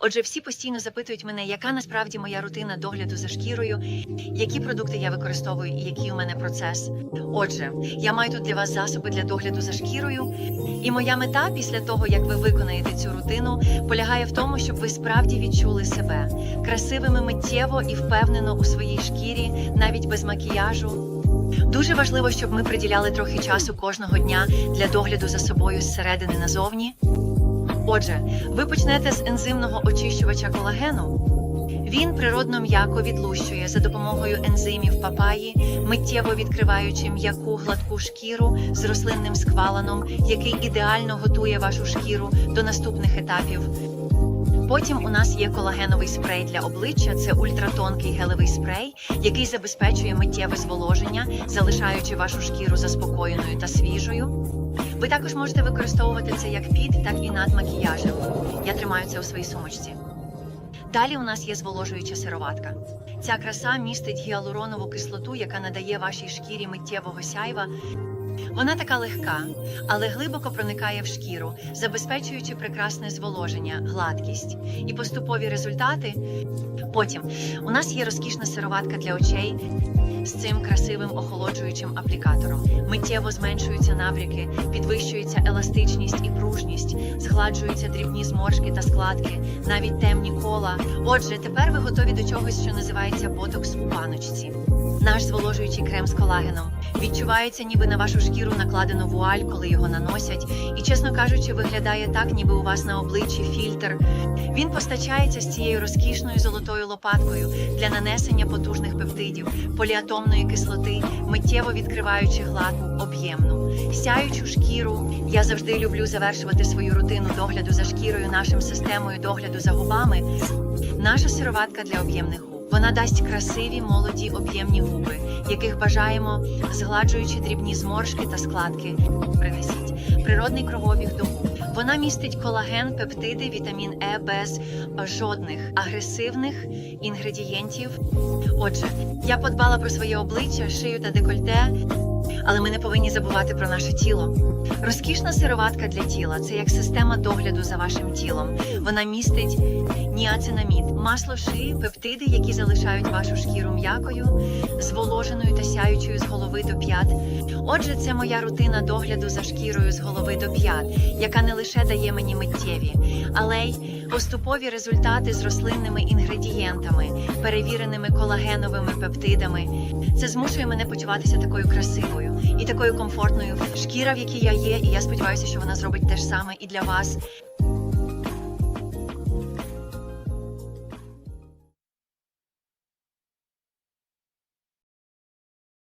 Отже, всі постійно запитують мене, яка насправді моя рутина догляду за шкірою, які продукти я використовую і який у мене процес. Отже, я маю тут для вас засоби для догляду за шкірою. І моя мета після того, як ви виконаєте цю рутину, полягає в тому, щоб ви справді відчули себе красивими миттєво і впевнено у своїй шкірі, навіть без макіяжу. Дуже важливо, щоб ми приділяли трохи часу кожного дня для догляду за собою зсередини назовні. Отже, ви почнете з ензимного очищувача колагену. Він природно м'яко відлущує за допомогою ензимів папаї, миттєво відкриваючи м'яку гладку шкіру з рослинним скваланом, який ідеально готує вашу шкіру до наступних етапів. Потім у нас є колагеновий спрей для обличчя. Це ультратонкий гелевий спрей, який забезпечує миттєве зволоження, залишаючи вашу шкіру заспокоєною та свіжою. Ви також можете використовувати це як під, так і над макіяжем. Я тримаю це у своїй сумочці. Далі у нас є зволожуюча сироватка. Ця краса містить гіалуронову кислоту, яка надає вашій шкірі миттєвого сяйва. Вона така легка, але глибоко проникає в шкіру, забезпечуючи прекрасне зволоження, гладкість і поступові результати. Потім у нас є розкішна сироватка для очей з цим красивим охолоджуючим аплікатором. Миттєво зменшуються набряки, підвищується еластичність і пружність, згладжуються дрібні зморшки та складки, навіть темні кола. Отже, тепер ви готові до чогось, що називається ботокс у паночці. Наш зволожуючий крем з колагеном відчувається, ніби на вашу шкіру накладено вуаль, коли його наносять, і, чесно кажучи, виглядає так, ніби у вас на обличчі фільтр. Він постачається з цією розкішною золотою лопаткою для нанесення потужних пептидів, поліатомної кислоти, миттєво відкриваючи гладку, об'ємну, сяючу шкіру. Я завжди люблю завершувати свою рутину догляду за шкірою нашим системою догляду за губами. Наша сироватка для об'ємних губ. Вона дасть красиві молоді об'ємні губи, яких бажаємо, згладжуючи дрібні зморшки та складки. Принесіть природний кровобіг до губ. Вона містить колаген, пептиди, вітамін Е без жодних агресивних інгредієнтів. Отже, я подбала про своє обличчя, шию та декольте, але ми не повинні забувати про наше тіло. Розкішна сироватка для тіла це як система догляду за вашим тілом. Вона містить ніацинамід, масло шиї, пептиди, які залишають вашу шкіру м'якою, зволоженою та сяючою з голови до п'ят. Отже, це моя рутина догляду за шкірою з голови до п'ят, яка не лише дає мені миттєві, але й поступові результати з рослинними інгредієнтами, перевіреними колагеновими пептидами. Це змушує мене почуватися такою красивою і такою комфортною. Шкіра, в якій я є, і я сподіваюся, що вона зробить те ж саме і для вас.